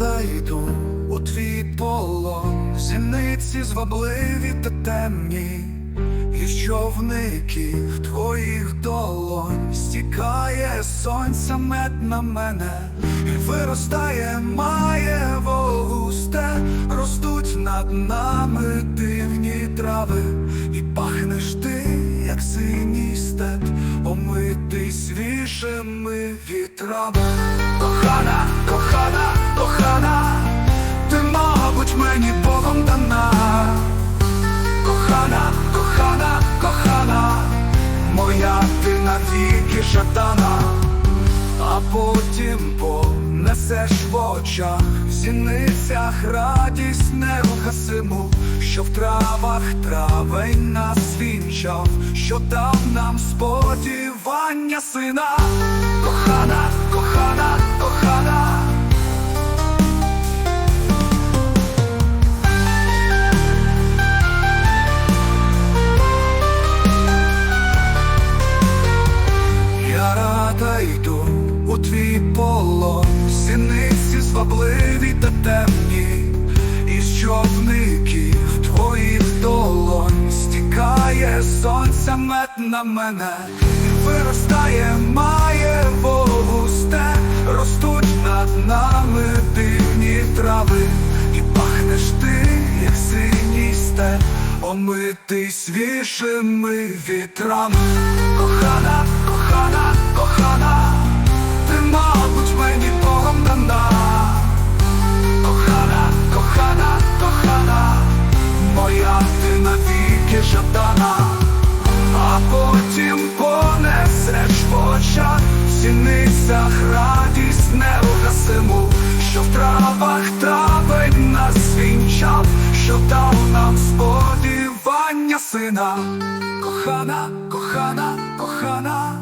рада йду у твій полон, зіниці звабливі та темні, і з човників твоїх долонь. Стікає сонця мед на мене, і виростає, має густе, ростуть над нами дивні трави, і пахнеш ти, як синій степ, омитий свіжими вітрами. Кохана, кохана, навіки жадана, а потім понесеш в очах, в зіницях радість невгасиму, що в травах травень нас вінчав, що дав нам сподівання сина. Кохана, рада йду у твій полон, сіниці звабливі та темні, із човників твоїх долонь. Стікає сонця мед на мене, виростає, має густе, ростуть над нами дивні трави, і пахнеш ти, як синій степ, омитий свіжими вітрами. Кохана, серцях радість не що в травах травень нас вінчав, що дав нам сподівання сина, кохана, кохана, кохана.